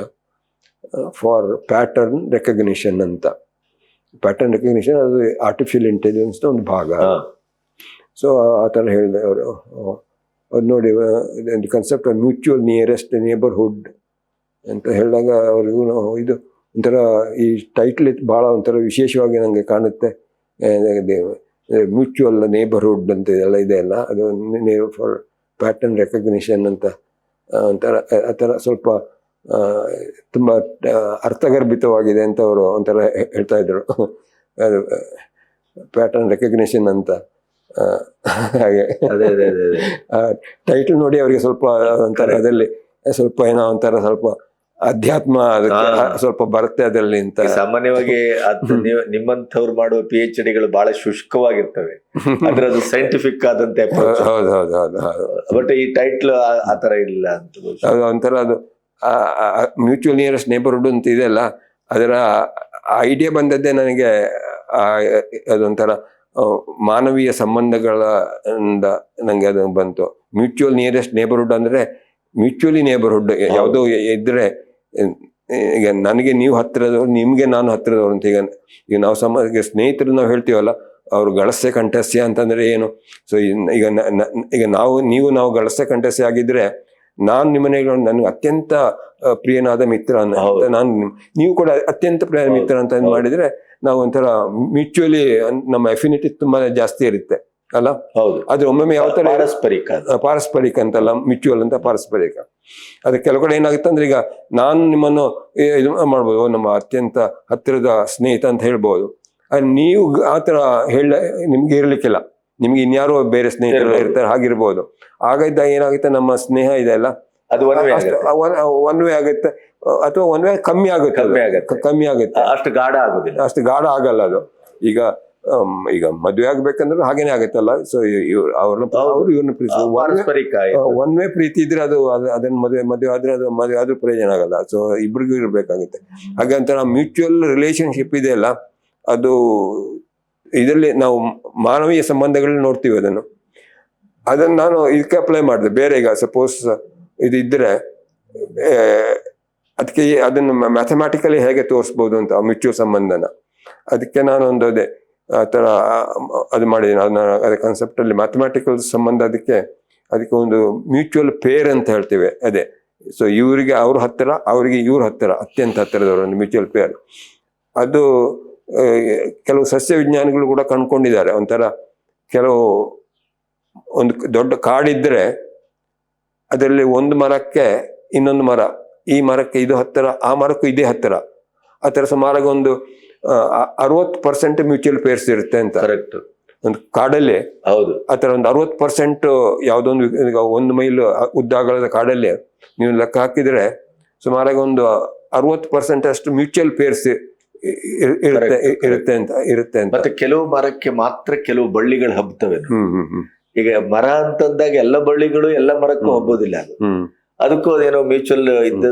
for pattern recognition ಅಂತ. ಪ್ಯಾಟರ್ನ್ ರೆಕಗ್ನಿಷನ್ ಅದು ಆರ್ಟಿಫಿಷಿಯಲ್ ಇಂಟೆಲಿಜೆನ್ಸ್ನ ಒಂದು ಭಾಗ. ಸೊ ಆ ಥರ ಹೇಳಿದೆ ಅವರು. ಅದು ನೋಡಿ the concept of mutual nearest neighbourhood ಅಂತ ಹೇಳಿದಾಗ ಅವ್ರಿಗೂ ಇದು ಒಂಥರ ಈ ಟೈಟ್ಲ್ ಭಾಳ ಒಂಥರ ವಿಶೇಷವಾಗಿ ನನಗೆ ಕಾಣುತ್ತೆ. ಮ್ಯೂಚುವಲ್ ನೇಬರ್ಹುಡ್ ಅಂತ ಎಲ್ಲ ಇದೆ ಅಲ್ಲ. ಅದು ಫಾರ್ ಪ್ಯಾಟರ್ನ್ ರೆಕಗ್ನಿಷನ್ ಅಂತ. ಒಂಥರ ಆ- ಥರ ಸ್ವಲ್ಪ ತುಂಬ ಅರ್ಥಗರ್ಭಿತವಾಗಿದೆ ಅಂತ ಅವರು ಒಂಥರ ಹೇಳ್ತಾ ಇದ್ರು. ಅದು ಪ್ಯಾಟರ್ನ್ ರೆಕಗ್ನಿಷನ್ ಅಂತ. ಹಾಗೆ. ಟೈಟಲ್ ನೋಡಿ ಅವರಿಗೆ ಸ್ವಲ್ಪ ಒಂಥರ ಅದರಲ್ಲಿ ಸ್ವಲ್ಪ ಏನೋ ಒಂಥರ ಸ್ವಲ್ಪ ಅಧ್ಯಾತ್ಮ ಸ್ವಲ್ಪ ಬರುತ್ತೆ ಅದರಲ್ಲಿ ಅಂತ. ಸಾಮಾನ್ಯವಾಗಿ ನಿಮ್ಮಂಥವ್ರು ಮಾಡುವ ಪಿ ಎಚ್ ಡಿಗಳು ಬಹಳ ಶುಷ್ಕವಾಗಿರ್ತವೆ. ಅಂದ್ರೆ ಅದು ಸೈಂಟಿಫಿಕ್ ಆದಂತೆ ಹೌದು ಹೌದು ಹೌದು ಹೌದು ಬಟ್ ಈ ಟೈಟ್ಲ್ ಆ ತರ ಇಲ್ಲ ಅಂತ. ಅದು ಒಂಥರ ಅದು ಮ್ಯೂಚುವಲ್ ನಿಯರೆಸ್ಟ್ ನೇಬರ್ಹುಡ್ ಅಂತ ಇದೆಯಲ್ಲ ಅದರ ಐಡಿಯಾ ಬಂದದ್ದೇ ನನಗೆ ಅದೊಂಥರ ಮಾನವೀಯ ಸಂಬಂಧಗಳ ಇಂದ ನನಗೆ ಅದು ಬಂತು. ಮ್ಯೂಚುವಲ್ ನಿಯರೆಸ್ಟ್ ನೇಬರ್ಹುಡ್ ಅಂದ್ರೆ ಮ್ಯೂಚುವಲಿ ನೇಬರ್ಹುಡ್ ಯಾವುದೋ ಇದ್ರೆ ಈಗ ನನಗೆ ನೀವು ಹತ್ತಿರದವ್ರು ನಿಮಗೆ ನಾನು ಹತ್ತಿರದವ್ರು ಅಂತ ಈಗ ಈಗ ನಾವು ಸಮ ಈಗ ಸ್ನೇಹಿತರು ನಾವು ಹೇಳ್ತೀವಲ್ಲ ಅವ್ರು ಗಳಸೆ ಕಂಠಸ್ಯ ಅಂತಂದ್ರೆ ಏನು? ಸೊ ಈಗ ಈಗ ನಾವು ನೀವು ನಾವು ಗಳಸೆ ಕಂಠಸ್ಯ ಆಗಿದ್ರೆ ನಾನು ನಿಮ್ಮನೆ ನನಗೆ ಅತ್ಯಂತ ಪ್ರಿಯನಾದ ಮಿತ್ರ ನಾನು ನೀವು ಕೂಡ ಅತ್ಯಂತ ಪ್ರಿಯ ಮಿತ್ರ ಅಂತ ಮಾಡಿದರೆ ಮಾಡಿದ್ರೆ ನಾವು ಒಂಥರ ಮ್ಯೂಚುವಲಿ ನಮ್ಮ ಎಫಿನಿಟಿ ತುಂಬಾ ಜಾಸ್ತಿ ಇರುತ್ತೆ. ಅಲ್ಲ? ಹೌದು. ಅದು ಒಮ್ಮೊಮ್ಮೆ ಯಾವ ತರ ಪಾರಸ್ಪರಿಕ. ಪಾರಸ್ಪರಿಕ ಅಂತಲ್ಲ ಮ್ಯೂಚುವಲ್ ಅಂತ ಪಾರಸ್ಪರಿಕ. ಅದು ಕೆಲವು ಕಡೆ ಏನಾಗುತ್ತೆ ಅಂದ್ರೆ ಈಗ ನಾನು ನಿಮ್ಮನ್ನು ಇದು ಮಾಡ್ಬೋದು ನಮ್ಮ ಅತ್ಯಂತ ಹತ್ತಿರದ ಸ್ನೇಹಿತ ಅಂತ ಹೇಳ್ಬೋದು. ನೀವು ಆ ತರ ಹೇಳ ನಿಮ್ಗೆ ಇರ್ಲಿಕ್ಕಿಲ್ಲ. ನಿಮ್ಗೆ ಇನ್ಯಾರೋ ಬೇರೆ ಸ್ನೇಹಿತರು ಇರ್ತಾರೆ ಹಾಗಿರ್ಬೋದು. ಆಗ ಇದ್ದಾಗ ಏನಾಗುತ್ತೆ ನಮ್ಮ ಸ್ನೇಹ ಇದೆ ಅಲ್ಲ? ಅದು ಒನ್ ವೇ ಆಗುತ್ತೆ. ಒನ್ ವೇ ಆಗುತ್ತೆ. ಅಥವಾ ಒನ್ ವೇ ಕಮ್ಮಿ ಆಗುತ್ತೆ. ಕಮ್ಮಿ ಆಗುತ್ತೆ. ಅಷ್ಟು ಗಾಢ ಆಗುದಿಲ್ಲ. ಅಷ್ಟು ಗಾಢ ಆಗಲ್ಲ ಅದು. ಈಗ ಈಗ ಮದುವೆ ಆಗ್ಬೇಕಂದ್ರೆ ಹಾಗೇನೆ ಆಗತ್ತಲ್ಲ. ಸೊ ಅವ್ರನ್ನ. ಅವ್ರು ಇವ್ರನ್ನ ಪ್ರೀತಿ ಒನ್ ವೇ ಪ್ರೀತಿ ಇದ್ರೆ ಅದು ಅದು- ಅದನ್ನ ಮದುವೆ ಮದುವೆ ಆದ್ರೆ ಅದು ಮದುವೆ ಆದ್ರೂ ಪ್ರಯೋಜನ ಆಗಲ್ಲ. ಸೊ ಇಬ್ರಿಗೂ ಇರ್ಬೇಕಾಗುತ್ತೆ. ಹಾಗೆ ನಾವು ಮ್ಯೂಚುವಲ್ ರಿಲೇಶನ್ಶಿಪ್ ಇದೆ ಅಲ್ಲ ಅದು ಇದರಲ್ಲಿ ನಾವು ಮಾನವೀಯ ಸಂಬಂಧಗಳಲ್ಲಿ ನೋಡ್ತೀವಿ ಅದನ್ನು. ಅದನ್ನು ನಾನು ಇದಕ್ಕೆ ಅಪ್ಲೈ ಮಾಡಿದೆ. ಬೇರೆ ಈಗ ಸಪೋಸ್ ಇದು ಇದ್ರೆ ಅದಕ್ಕೆ ಅದನ್ನು ಮ್ಯಾಥಮ್ಯಾಟಿಕಲಿ ಹೇಗೆ ತೋರಿಸ್ಬೋದು ಅಂತ ಮ್ಯೂಚುವಲ್ ಸಂಬಂಧನ. ಅದಕ್ಕೆ ನಾನು ಒಂದು ಅದೇ. ಆ ಥರ ಅದು ಮಾಡಿದ್ದೀನಿ ಅದನ್ನ ಅದೇ ಕಾನ್ಸೆಪ್ಟಲ್ಲಿ ಮ್ಯಾಥಮೆಟಿಕಲ್ ಸಂಬಂಧ ಅದಕ್ಕೆ ಅದಕ್ಕೆ ಒಂದು ಮ್ಯೂಚುವಲ್ ಪೇರ್ ಅಂತ ಹೇಳ್ತೇವೆ. ಅದೇ. ಸೊ ಇವರಿಗೆ ಅವ್ರ ಹತ್ತಿರ, ಅವರಿಗೆ ಇವ್ರ ಹತ್ತಿರ, ಅತ್ಯಂತ ಹತ್ತಿರದವರು ಒಂದು ಮ್ಯೂಚುವಲ್ ಪೇರ್ ಅದು ಕೆಲವು ಸಸ್ಯ ವಿಜ್ಞಾನಿಗಳು ಕೂಡ ಕಂಡುಕೊಂಡಿದ್ದಾರೆ. ಒಂಥರ ಕೆಲವು ಒಂದು ದೊಡ್ಡ ಕಾಡಿದ್ದರೆ ಅದರಲ್ಲಿ ಒಂದು ಮರಕ್ಕೆ ಇನ್ನೊಂದು ಮರ. ಈ ಮರಕ್ಕೆ ಇದು ಹತ್ತಿರ, ಆ ಮರಕ್ಕೂ ಇದೇ ಹತ್ತಿರ. ಆ ಥರ ಸುಮಾರಾಗಿ ಒಂದು ಅರವತ್ತು ಪರ್ಸೆಂಟ್ ಮ್ಯೂಚುವಲ್ ಪೇರ್ಸ್ ಇರುತ್ತೆ ಅಂತ. ಕರೆಕ್ಟ್ ಒಂದು ಕಾಡಲ್ಲಿ ಹೌದು. ಆ ಥರ ಒಂದು ಅರವತ್ತು ಪರ್ಸೆಂಟ್ ಯಾವುದೊಂದು ಈಗ ಒಂದು ಮೈಲ್ ಉದ್ದ ಆಗಲದ ಕಾಡಲ್ಲಿ ನೀವು ಲೆಕ್ಕ ಹಾಕಿದ್ರೆ ಸುಮಾರಾಗಿ ಒಂದು ಅರವತ್ತು ಪರ್ಸೆಂಟ್ ಅಷ್ಟು ಮ್ಯೂಚುವಲ್ ಪೇರ್ಸ್ ಇರುತ್ತೆ. ಇರುತ್ತೆ ಅಂತ ಇರುತ್ತೆ ಅಂತ. ಮತ್ತೆ ಕೆಲವು ಮರಕ್ಕೆ ಮಾತ್ರ ಕೆಲವು ಬಳ್ಳಿಗಳು ಹಬ್ಬುತ್ತವೆ. ಹ್ಮ್ ಹ್ಮ್ ಹ್ಮ್. ಈಗ ಮರ ಅಂತಂದಾಗ ಎಲ್ಲ ಬಳ್ಳಿಗಳು ಎಲ್ಲ ಮರಕ್ಕೂ. ಹಬ್ಬೋದಿಲ್ಲ ಅದು. ಹ್ಮ್. ಅದಕ್ಕೂ ಅದೇನೋ ಮ್ಯೂಚುವಲ್ ಇದ್ದ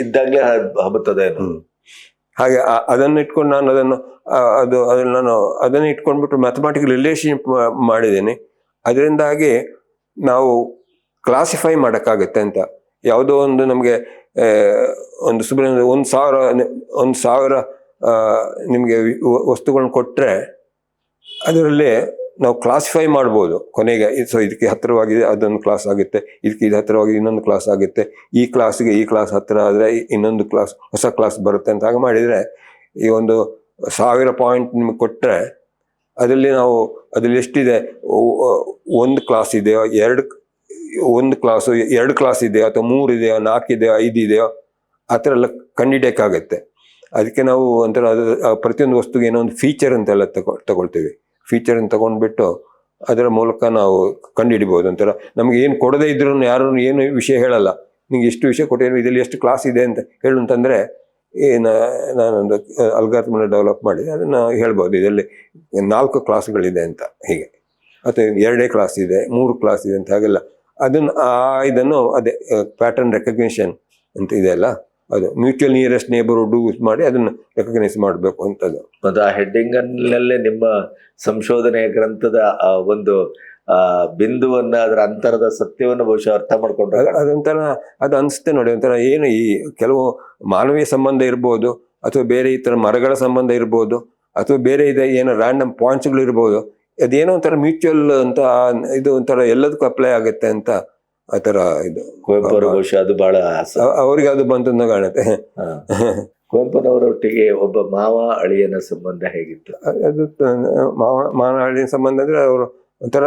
ಇದ್ದಾಗ್ಲೇ ಹಬ್- ಹಬ್ಬುತ್ತದೆ. ಹಾಗೆ ಅದನ್ನು ಇಟ್ಕೊಂಡು ನಾನು ಅದನ್ನು ಅದು ಅದನ್ನು ನಾನು ಅದನ್ನು ಇಟ್ಕೊಂಡ್ಬಿಟ್ಟು ಮ್ಯಾಥಮೆಟಿಕಲ್ ರಿಲೇಶನ್ಶಿಪ್ ಮಾಡಿದ್ದೀನಿ. ಅದರಿಂದಾಗಿ ನಾವು ಕ್ಲಾಸಿಫೈ ಮಾಡೋಕ್ಕಾಗುತ್ತೆ ಅಂತ. ಯಾವುದೋ ಒಂದು ನಮಗೆ ಒಂದು ಸುಮ್ಮನೆ ಒಂದು ಸಾವಿರ ಒಂದು ಸಾವಿರ ನಿಮಗೆ ವಸ್ತುಗಳನ್ನ ಕೊಟ್ಟರೆ ಅದರಲ್ಲಿ ನಾವು ಕ್ಲಾಸಿಫೈ ಮಾಡ್ಬೋದು. ಕೊನೆಗೆ ಸೊ ಇದಕ್ಕೆ ಹತ್ತಿರವಾಗಿದೆ, ಅದೊಂದು ಕ್ಲಾಸ್ ಆಗುತ್ತೆ. ಇದಕ್ಕೆ ಇದು ಹತ್ತಿರವಾಗಿ ಇನ್ನೊಂದು ಕ್ಲಾಸ್ ಆಗುತ್ತೆ. ಈ ಕ್ಲಾಸ್ಗೆ ಈ ಕ್ಲಾಸ್ ಹತ್ತಿರ ಆದರೆ ಇನ್ನೊಂದು ಕ್ಲಾಸ್ ಹೊಸ ಕ್ಲಾಸ್ ಬರುತ್ತೆ ಅಂತ ಹಾಗೆ ಮಾಡಿದರೆ, ಈ ಒಂದು ಸಾವಿರ ಪಾಯಿಂಟ್ ನಿಮಗೆ ಕೊಟ್ಟರೆ ಅದರಲ್ಲಿ ನಾವು ಅದರಲ್ಲಿ ಎಷ್ಟಿದೆ? ಒಂದು ಕ್ಲಾಸ್ ಇದೆಯೋ, ಎರಡು ಒಂದು ಕ್ಲಾಸು ಎರಡು ಕ್ಲಾಸ್ ಇದೆಯೋ, ಅಥವಾ ಮೂರು ಇದೆಯೋ, ನಾಲ್ಕು ಇದೆಯೋ, ಐದು ಇದೆಯೋ, ಆ ಥರ ಎಲ್ಲ ಕಂಡಿಡಿಯೋಕ್ಕಾಗತ್ತೆ ಅದಕ್ಕೆ ನಾವು ಒಂಥರ ಅದು ಪ್ರತಿಯೊಂದು ವಸ್ತುಗೆ ಏನೋ ಒಂದು ಫೀಚರ್ ಅಂತೆಲ್ಲ ತಗೊ ತಗೊಳ್ತೀವಿ. ಫೀಚರ್ ಅಂತ ತಗೊಂಡ್ಬಿಟ್ಟು ಅದರ ಮೂಲಕ ನಾವು ಕಂಡುಹಿಡಿಬೋದು ಒಂಥರ. ನಮಗೆ ಏನು ಕೊಡದೇ ಇದ್ರೂ ಯಾರು ಏನು ವಿಷಯ ಹೇಳಲ್ಲ. ನಿಮ್ಗೆ ಎಷ್ಟು ವಿಷಯ ಕೊಟ್ಟಿರೋ ಇದರಲ್ಲಿ ಎಷ್ಟು ಕ್ಲಾಸ್ ಇದೆ ಅಂತ ಹೇಳು ಅಂತಂದರೆ ಏನು ನಾನೊಂದು ಅಲ್ಗಾತ್ಮನ ಡೆವಲಪ್ ಮಾಡಿ ಅದನ್ನು ಹೇಳ್ಬೋದು. ಇದರಲ್ಲಿ ನಾಲ್ಕು ಕ್ಲಾಸ್ಗಳಿದೆ ಅಂತ ಹೀಗೆ. ಅಥವಾ ಎರಡೇ ಕ್ಲಾಸ್ ಇದೆ, ಮೂರು ಕ್ಲಾಸ್ ಇದೆ ಅಂತ ಹಾಗೆಲ್ಲ. ಅದನ್ನು, ಆ, ಇದನ್ನು ಅದೇ ಪ್ಯಾಟರ್ನ್ ರೆಕಗ್ನಿಷನ್ ಅಂತ ಇದೆಯಲ್ಲ? ಅದು ಮ್ಯೂಚುವಲ್ ನಿಯರೆಸ್ಟ್ ನೇಬರ್ಹುಡ್ ಯೂಸ್ ಮಾಡಿ ಅದನ್ನು ರೆಕಗ್ನೈಸ್ ಮಾಡಬೇಕು ಅಂತದ್ದು. ಮತ್ತು ಆ ಹೆಡ್ಡಿಂಗ್ ನಲ್ಲೇ ನಿಮ್ಮ ಸಂಶೋಧನೆಯ ಗ್ರಂಥದ ಒಂದು ಬಿಂದುವನ್ನ ಅದರ ಅಂತರದ ಸತ್ಯವನ್ನು ಬಹುಶಃ ಅರ್ಥ ಮಾಡ್ಕೊಂಡ್ರೆ ಅದ್- ಅದೊಂಥರ ಅದು ಅನಿಸುತ್ತೆ ನೋಡಿ ಒಂಥರ ಏನು ಈ ಕೆಲವು ಮಾನವೀಯ ಸಂಬಂಧ ಇರ್ಬೋದು ಅಥವಾ ಬೇರೆ ಈ ಥರ ಮರಗಳ ಸಂಬಂಧ ಇರ್ಬೋದು ಅಥವಾ ಬೇರೆ ಇದೆ ಏನೋ ರ್ಯಾಂಡಮ್ ಪಾಯಿಂಟ್ಸ್ಗಳು ಇರ್ಬೋದು ಅದೇನೋ ಒಂಥರ ಮ್ಯೂಚುವಲ್ ಅಂತ ಇದು ಒಂಥರ ಎಲ್ಲದಕ್ಕೂ ಅಪ್ಲೈ ಆಗುತ್ತೆ ಅಂತ ಆ ತರ ಇದು. ಬಹುಶಃ ಅದು ಬಹಳ ಅವರಿಗೆ ಅದು ಬಂತು ಕಾಣುತ್ತೆ. ಹಾ. ಕುವೆಂಪುನವರೊಟ್ಟಿಗೆ ಒಬ್ಬ ಮಾವ ಅಳಿಯನ ಸಂಬಂಧ ಹೇಗಿತ್ತು? ಅದು ಮಾವ ಮಾನವಳಿನ ಸಂಬಂಧ ಅಂದ್ರೆ ಅವರು ಒಂಥರ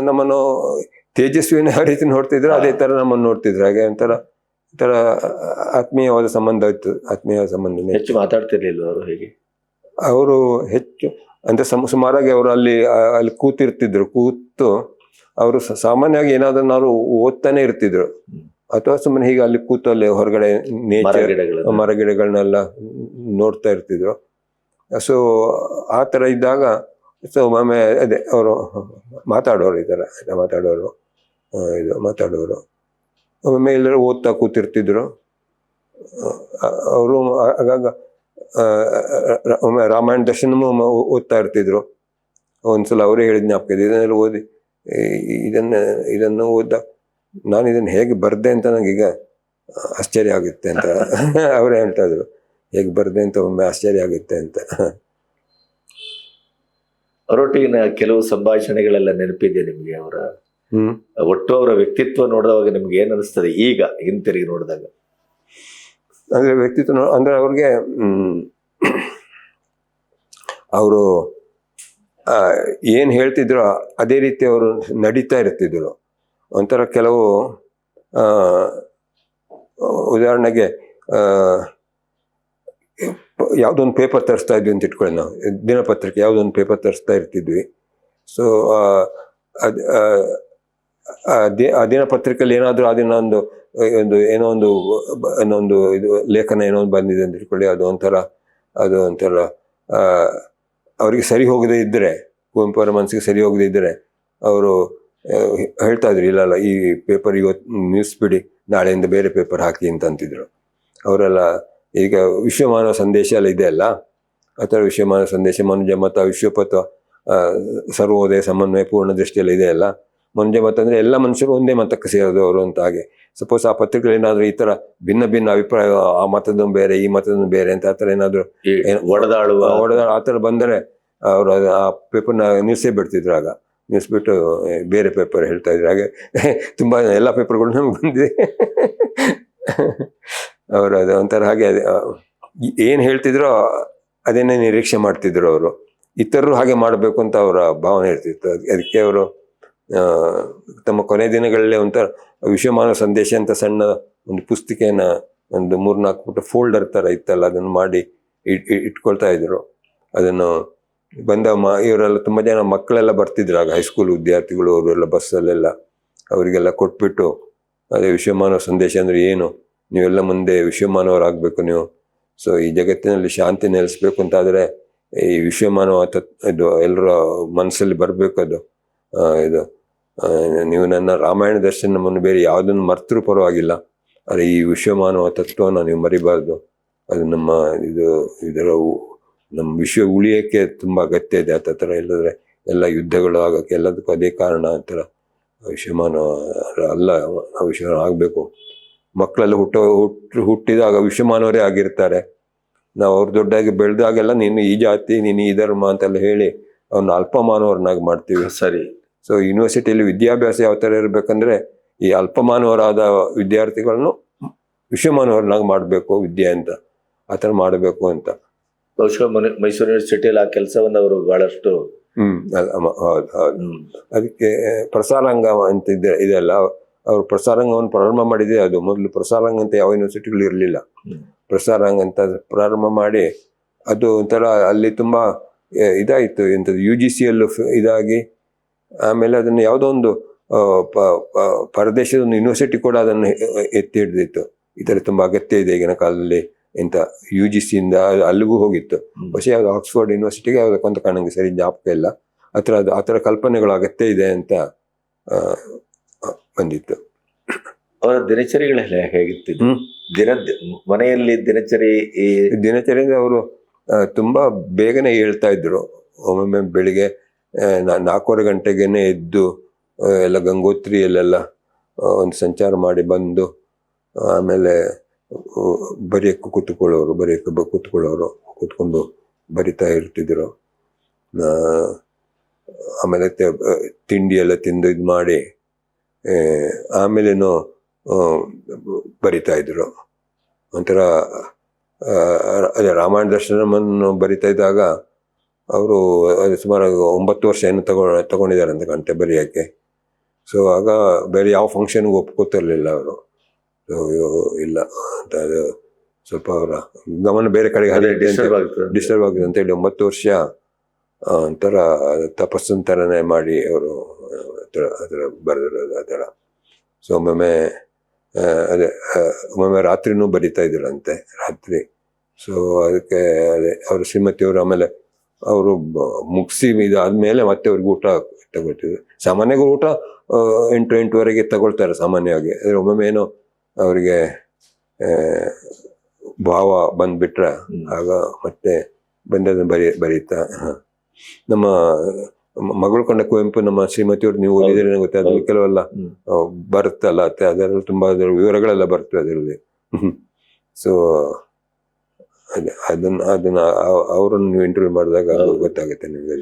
ನಮ್ಮನ್ನು ತೇಜಸ್ವಿನ ಯಾವ ರೀತಿ ನೋಡ್ತಿದ್ರು ಅದೇ ತರ ನಮ್ಮನ್ನು ನೋಡ್ತಿದ್ರು. ಹಾಗೆ ಒಂಥರ ಒಂಥರ ಆತ್ಮೀಯವಾದ ಸಂಬಂಧ ಇತ್ತು ಆತ್ಮೀಯ ಸಂಬಂಧ ಹೆಚ್ಚು ಮಾತಾಡ್ತಿರ್ಲಿಲ್ಲ ಅವರು ಹೇಗೆ? ಅವರು ಹೆಚ್ಚು ಅಂದ್ರೆ ಸಮ ಸುಮಾರಾಗಿ ಅವರು ಅಲ್ಲಿ ಅಲ್ಲಿ ಕೂತಿರ್ತಿದ್ರು ಕೂತು ಅವರು ಸಾಮಾನ್ಯವಾಗಿ ಏನಾದ್ರೂ ನಾವು ಓದ್ತಾನೆ ಇರ್ತಿದ್ರು. ಅಥವಾ ಸುಮ್ಮನೆ ಹೀಗೆ ಅಲ್ಲಿ ಕೂತಲ್ಲಿ ಹೊರಗಡೆ ನೇಚರ್ ಮರ ಗಿಡಗಳನ್ನೆಲ್ಲ ನೋಡ್ತಾ ಇರ್ತಿದ್ರು. ಸೊ ಆ ಥರ ಇದ್ದಾಗ ಸೊ ಒಮ್ಮೆ ಅದೇ ಅವರು ಮಾತಾಡೋರು ಈ ಎಲ್ಲ ಮಾತಾಡೋರು ಇದು ಮಾತಾಡೋರು. ಒಮ್ಮೆ ಎಲ್ಲರೂ ಓದ್ತಾ ಕೂತಿರ್ತಿದ್ರು. ಅವರು ಆಗಾಗ ಒಮ್ಮೆ ರಾಮಾಯಣ ದರ್ಶನ ಓದ್ತಾ ಇರ್ತಿದ್ರು. ಒಂದ್ಸಲ ಅವರೇ ಹೇಳಿದ ಜ್ಞಾಪಕ ಇದೆ. ಇದನ್ನೆಲ್ಲ ಓದಿ ಇದನ್ನ ಇದನ್ನು ಓದ ನಾನು ಇದನ್ನು ಹೇಗೆ ಬರ್ದೆ ಅಂತ ನನಗೀಗ ಆಶ್ಚರ್ಯ ಆಗುತ್ತೆ ಅಂತ ಅವರೇ ಹೇಳ್ತಾ ಇದ್ರು ಹೇಗೆ ಬರ್ದೆ ಅಂತ ಒಮ್ಮೆ ಆಶ್ಚರ್ಯ ಆಗುತ್ತೆ ಅಂತ. ಅವರೊಟ್ಟಿಗಿನ ಕೆಲವು ಸಂಭಾಷಣೆಗಳೆಲ್ಲ ನೆನಪಿದೆ ನಿಮಗೆ? ಅವರ ಒಟ್ಟು ಅವರ ವ್ಯಕ್ತಿತ್ವ ನೋಡಿದಾಗ ನಿಮ್ಗೆ ಏನು ಅನಿಸ್ತದೆ ಈಗ ಹಿಂತಿರುಗಿ ನೋಡಿದಾಗ? ಅಂದ್ರೆ ವ್ಯಕ್ತಿತ್ವ ಅಂದರೆ ಅಂದ್ರೆ ಅವ್ರಿಗೆ ಹ್ಮ್ ಅವರು ಏನು ಹೇಳ್ತಿದ್ರು, ಅದೇ ರೀತಿ ಅವರು ನಡೀತಾ ಇರ್ತಿದ್ರು. ಒಂಥರ ಕೆಲವು ಉದಾಹರಣೆಗೆ ಯಾವುದೊಂದು ಪೇಪರ್ ತರಿಸ್ತಾ ಇದ್ವಿ ಅಂತ ಇಟ್ಕೊಳ್ಳಿ ನಾವು. ದಿನಪತ್ರಿಕೆ ಯಾವುದೊಂದು ಪೇಪರ್ ತರಿಸ್ತಾ ಇರ್ತಿದ್ವಿ. ಸೊ ಅದು, ಆ ದಿನಪತ್ರಿಕೆಯಲ್ಲಿ ಏನಾದರೂ ಅದನ್ನ ಒಂದು ಒಂದು, ಏನೋ ಒಂದು ಏನೋ ಒಂದು ಇದು, ಲೇಖನ ಏನೋ ಒಂದು ಬಂದಿದೆ ಅಂತ ಇಟ್ಕೊಳ್ಳಿ. ಅದು ಒಂಥರ ಅದು ಒಂಥರ ಅವರಿಗೆ ಸರಿ ಹೋಗದೇ ಇದ್ದರೆ ಕುವೆಂಪು ಅವರ ಮನಸ್ಸಿಗೆ ಸರಿ ಹೋಗದೇ ಇದ್ದರೆ ಅವರು ಹೇಳ್ತಾ ಇದ್ರು ಇಲ್ಲ ಅಲ್ಲ ಈ ಪೇಪರ್ ಇವತ್ತು ನ್ಯೂಸ್ ಬಿಡಿ ನಾಳೆಯಿಂದ ಬೇರೆ ಪೇಪರ್ ಹಾಕಿ ಅಂತ ಅಂತಿದ್ರು. ಅವರೆಲ್ಲ ಈಗ ವಿಶ್ವಮಾನವ ಸಂದೇಶ ಎಲ್ಲ ಇದೆ ಅಲ್ಲ? ಆ ಥರ ವಿಶ್ವಮಾನವ ಸಂದೇಶ ಮನುಜ ಮತ ವಿಶ್ವಪಥ ಆ, ಸರ್ವೋದಯ ಸಮನ್ವಯ ಪೂರ್ಣ ದೃಷ್ಟಿಯಲ್ಲಿ ಇದೆ ಅಲ್ಲ? ಮನುಜ ಮತ ಅಂದರೆ ಎಲ್ಲ ಮನುಷ್ಯರು ಒಂದೇ ಮತಕ್ಕೆ ಸೇರೋದು ಅವರು ಅಂತ ಹಾಗೆ. ಸಪೋಸ್ ಆ ಪತ್ರಿಕೆಗಳು ಏನಾದ್ರು ಈ ತರ ಭಿನ್ನ ಭಿನ್ನ ಅಭಿಪ್ರಾಯ ಆ ಮತದ ಬೇರೆ ಈ ಮತದ ಬೇರೆ ಅಂತ ಏನಾದರೂ ಆತರ ಒಡೆದಾಳುವ ಹೊಡೆದ ಆ ತರ ಬಂದರೆ ಅವರು ಆ ಪೇಪರ್ನ ನ್ಯೂಸೇ ಬಿಡ್ತಿದ್ರು ಆಗ. ನ್ಯೂಸ್ ಬಿಟ್ಟು ಬೇರೆ ಪೇಪರ್ ಹೇಳ್ತಾ ಇದ್ರು. ಹಾಗೆ ತುಂಬಾ ಎಲ್ಲ ಪೇಪರ್ಗಳು ನಮ್ಗೆ ಬಂದಿದೆ. ಅವರು ಅದು ಒಂಥರ ಹಾಗೆ ಏನು ಹೇಳ್ತಿದ್ರೋ ಅದನ್ನೇ ನಿರೀಕ್ಷೆ ಮಾಡ್ತಿದ್ರು ಅವರು. ಇತರರು ಹಾಗೆ ಮಾಡಬೇಕು ಅಂತ ಅವರ ಭಾವನೆ ಇರ್ತಿತ್ತು. ಅದಕ್ಕೆ ಅವರು ತಮ್ಮ ಕೊನೆ ದಿನಗಳಲ್ಲೇ ಒಂಥರ ವಿಶ್ವಮಾನವ ಸಂದೇಶ ಅಂತ ಸಣ್ಣ ಒಂದು ಪುಸ್ತಿಕೆನ ಒಂದು ಮೂರ್ನಾಲ್ಕು ಪುಟ್ಟ ಫೋಲ್ಡರ್ ಥರ ಇತ್ತಲ್ಲ, ಅದನ್ನು ಮಾಡಿ ಇಟ್- ಇಟ್- ಇಟ್ಕೊಳ್ತಾ ಇದ್ರು. ಅದನ್ನು ಬಂದ ಮ, ಇವರೆಲ್ಲ ತುಂಬ ಜನ ಮಕ್ಕಳೆಲ್ಲ ಬರ್ತಿದ್ರು ಆಗ ಹೈಸ್ಕೂಲ್ ವಿದ್ಯಾರ್ಥಿಗಳು ಅವರೆಲ್ಲ ಬಸ್ಸಲ್ಲೆಲ್ಲ ಅವರಿಗೆಲ್ಲ ಕೊಟ್ಬಿಟ್ಟು, ಅದೇ ವಿಶ್ವಮಾನವ ಸಂದೇಶ ಅಂದರೆ ಏನು? ನೀವೆಲ್ಲ ಮುಂದೆ ವಿಷಯಮಾನವರಾಗಬೇಕು ನೀವು. ಸೊ ಈ ಜಗತ್ತಿನಲ್ಲಿ ಶಾಂತಿ ನೆಲೆಸ್ಬೇಕು ಅಂತಾದರೆ ಈ ವಿಷಯಮಾನವ ತತ್ ಇದು ಎಲ್ಲರ ಮನಸ್ಸಲ್ಲಿ ಬರಬೇಕು ಅದು. ಇದು ನೀವು ನನ್ನ ರಾಮಾಯಣ ದರ್ಶನ ನಮ್ಮನ್ನು ಬೇರೆ ಯಾವುದನ್ನು ಮರ್ತರೂ ಪರವಾಗಿಲ್ಲ. ಆದರೆ ಈ ವಿಶ್ವಮಾನವ ತತ್ವವನ್ನು ನೀವು ಮರಿಬಾರ್ದು. ಅದು ನಮ್ಮ ಇದು, ಇದರ ನಮ್ಮ ವಿಶ್ವ ಉಳಿಯೋಕ್ಕೆ ತುಂಬ ಅಗತ್ಯ ಇದೆ. ಆ ಥರ ಇಲ್ಲದ್ರೆ ಎಲ್ಲ ಯುದ್ಧಗಳು ಆಗೋಕ್ಕೆ ಎಲ್ಲದಕ್ಕೂ ಅದೇ ಕಾರಣ ಆ ಥರ. ವಿಶ್ವಮಾನ ಅಲ್ಲ ವಿಶ್ವಮಾನ ಆಗಬೇಕು. ಮಕ್ಕಳೆಲ್ಲ ಹುಟ್ಟ ಹುಟ್ಟು ಹುಟ್ಟಿದಾಗ ವಿಶ್ವಮಾನವರೇ ಆಗಿರ್ತಾರೆ. ನಾವು ಅವ್ರು ದೊಡ್ಡಾಗಿ ಬೆಳೆದಾಗೆಲ್ಲ ನೀನು ಈ ಜಾತಿ, ನೀನು ಈ ಧರ್ಮ ಅಂತೆಲ್ಲ ಹೇಳಿ ಅವ್ನ ಅಲ್ಪಮಾನವರನ್ನಾಗಿ ಮಾಡ್ತೀವಿ. ಸರಿ. ಸೊ ಯೂನಿವರ್ಸಿಟಿಯಲ್ಲಿ ವಿದ್ಯಾಭ್ಯಾಸ ಯಾವ ಥರ ಇರಬೇಕಂದ್ರೆ ಈ ಅಲ್ಪಮಾನವರಾದ ವಿದ್ಯಾರ್ಥಿಗಳನ್ನು ವಿಶ್ವಮಾನವರನ್ನಾಗಿ ಮಾಡಬೇಕು ವಿದ್ಯೆ ಅಂತ ಆ ಥರ ಮಾಡಬೇಕು ಅಂತ. ಬಹುಶಃ ಮೈಸೂರು ಯೂನಿವರ್ಸಿಟಿಯಲ್ಲಿ ಆ ಕೆಲಸವನ್ನು ಅವರು ಬಹಳಷ್ಟು ಹೌದು ಹೌದು. ಅದಕ್ಕೆ ಪ್ರಸಾರಾಂಗ ಅಂತ ಇದೆ ಇದೆಲ್ಲ ಅವರು ಪ್ರಸಾರಾಂಗವನ್ನು ಪ್ರಾರಂಭ ಮಾಡಿದೆ ಅದು ಮೊದಲು ಪ್ರಸಾರಾಂಗ ಅಂತ ಯಾವ ಯೂನಿವರ್ಸಿಟಿಗಳು ಇರಲಿಲ್ಲ. ಪ್ರಸಾರಾಂಗ ಅಂತ ಪ್ರಾರಂಭ ಮಾಡಿ ಅದು ಒಂಥರ ಅಲ್ಲಿ ತುಂಬ ಇದಾಯಿತು ಎಂಥದ್ದು ಯು ಜಿ ಸಿ ಅಲ್ಲೂ ಇದಾಗಿ ಆಮೇಲೆ ಅದನ್ನು ಯಾವುದೋ ಒಂದು ಪರದೇಶದ ಒಂದು ಯೂನಿವರ್ಸಿಟಿ ಕೂಡ ಅದನ್ನು ಎತ್ತಿ ಹಿಡಿದಿತ್ತು. ಈ ಥರ ತುಂಬ ಅಗತ್ಯ ಇದೆ ಈಗಿನ ಕಾಲದಲ್ಲಿ ಇಂಥ ಯು ಜಿ ಸಿಯಿಂದ ಅಲ್ಲಿಗೂ ಹೋಗಿತ್ತು. ಬಹುಶಃ ಯಾವುದು ಆಕ್ಸ್ಫರ್ಡ್ ಯೂನಿವರ್ಸಿಟಿಗೆ ಯಾವುದಕ್ಕೆ ಅಂತ ಕಾಣಂಗೆ ಸರಿ ಜ್ಞಾಪಕ ಇಲ್ಲ. ಆ ಥರ ಆ ಥರ ಕಲ್ಪನೆಗಳು ಅಗತ್ಯ ಇದೆ ಅಂತ ಬಂದಿತ್ತು. ಅವರ ದಿನಚರಿಗಳೆಲ್ಲ ಹೇಗಿತ್ತು? ದಿನ ಮನೆಯಲ್ಲಿ ದಿನಚರಿ ದಿನಚರಿ ಅಂದರೆ ಅವರು ತುಂಬ ಬೇಗನೆ ಹೇಳ್ತಾ ಇದ್ರು. ಒಮ್ಮೊಮ್ಮೆ ಬೆಳಿಗ್ಗೆ ನಾ- ನಾಲ್ಕೂವರೆ ಗಂಟೆಗೇನೆ ಎದ್ದು ಎಲ್ಲ ಗಂಗೋತ್ರಿಯಲ್ಲೆಲ್ಲ ಒಂದು ಸಂಚಾರ ಮಾಡಿ ಬಂದು, ಆಮೇಲೆ ಬರೆಯಕ್ಕೆ ಕೂತ್ಕೊಳ್ಳೋರು ಬರೆಯಕ್ಕೆ ಕೂತ್ಕೊಳ್ಳೋರು, ಕೂತ್ಕೊಂಡು ಬರಿತಾ ಇರ್ತಿದ್ರು. ಆಮೇಲೆ ತಿಂಡಿ ಎಲ್ಲ ತಿಂದು ಇದು ಮಾಡಿ ಆಮೇಲೇನು ಬರಿತಾ ಇದ್ರು. ಒಂಥರ ಅದೇ ರಾಮಾಯಣ ದರ್ಶನವನ್ನು ಬರಿತಾ ಇದ್ದಾಗ ಅವರು ಅದು ಸುಮಾರು ಒಂಬತ್ತು ವರ್ಷ ಏನು ತಗೊ ತಗೊಂಡಿದ್ದಾರೆ ಅಂತ ಕಾಣುತ್ತೆ ಬರೆಯೋಕ್ಕೆ ಸೊ ಆಗ ಬೇರೆ ಯಾವ ಫಂಕ್ಷನ್ಗೂ ಒಪ್ಕೋತಿರ್ಲಿಲ್ಲ ಅವರು. ಸೊ ಇಲ್ಲ ಅಂತ ಅದು ಸ್ವಲ್ಪ ಅವರ ಗಮನ ಬೇರೆ ಕಡೆಗೆ ಹರಿಯುತ್ತೆ ಅಂತ ಡಿಸ್ಟರ್ಬ್ ಆಗಿದೆ ಅಂತ ಹೇಳಿ ಒಂಬತ್ತು ವರ್ಷ ಒಂಥರ ತಪಸ್ಸನ್ ಥರನೇ ಮಾಡಿ ಅವರು ಅದರ ಬರೆದಿರೋದು ಆ ಥರ. ಸೊ ಒಮ್ಮೊಮ್ಮೆ ಅದೇ ಒಮ್ಮೊಮ್ಮೆ ರಾತ್ರಿನೂ ಬರಿತಾ ಇದ್ರಂತೆ ರಾತ್ರಿ. ಸೊ ಅದಕ್ಕೆ ಅದೇ ಅವರು ಶ್ರೀಮತಿಯವರು ಆಮೇಲೆ ಅವರು ಮುಗಿಸಿ ಇದಾದ್ಮೇಲೆ ಮತ್ತೆ ಅವ್ರಿಗೆ ಊಟ ತಗೊಳ್ತೀವಿ ಸಾಮಾನ್ಯವಾಗಿ ಊಟ ಎಂಟು ಎಂಟುವರೆಗೆ ತಗೊಳ್ತಾರೆ ಸಾಮಾನ್ಯವಾಗಿ ಒಮ್ಮೊಮ್ಮೆ ಏನೋ ಅವರಿಗೆ ಭಾವ ಬಂದ್ಬಿಟ್ರೆ. ಆಗ ಮತ್ತೆ ಬಂದದನ್ನು ಬರಿ ಬರೀತಾ ಹ. ನಮ್ಮ ಮಗಳು ಕಂಡ ಕುವೆಂಪು ನಮ್ಮ ಶ್ರೀಮತಿಯವ್ರು ನೀವು. ಓದಿದ್ರೆ ಗೊತ್ತೆ ಅದ್ರಲ್ಲಿ ಕೆಲವೆಲ್ಲ. ಬರುತ್ತಲ್ಲ ಅದರಲ್ಲಿ ತುಂಬಾ ಅದರ ವಿವರಗಳೆಲ್ಲ ಬರ್ತವೆ ಅದರಲ್ಲಿ ಸೊ ಅದೇ ಅದನ್ನ ಅದನ್ನ ಅವ್- ಅವರನ್ನು ನೀವು ಇಂಟರ್ವ್ಯೂ ಮಾಡಿದಾಗ ಗೊತ್ತಾಗುತ್ತೆ ನಿಮಗೆ.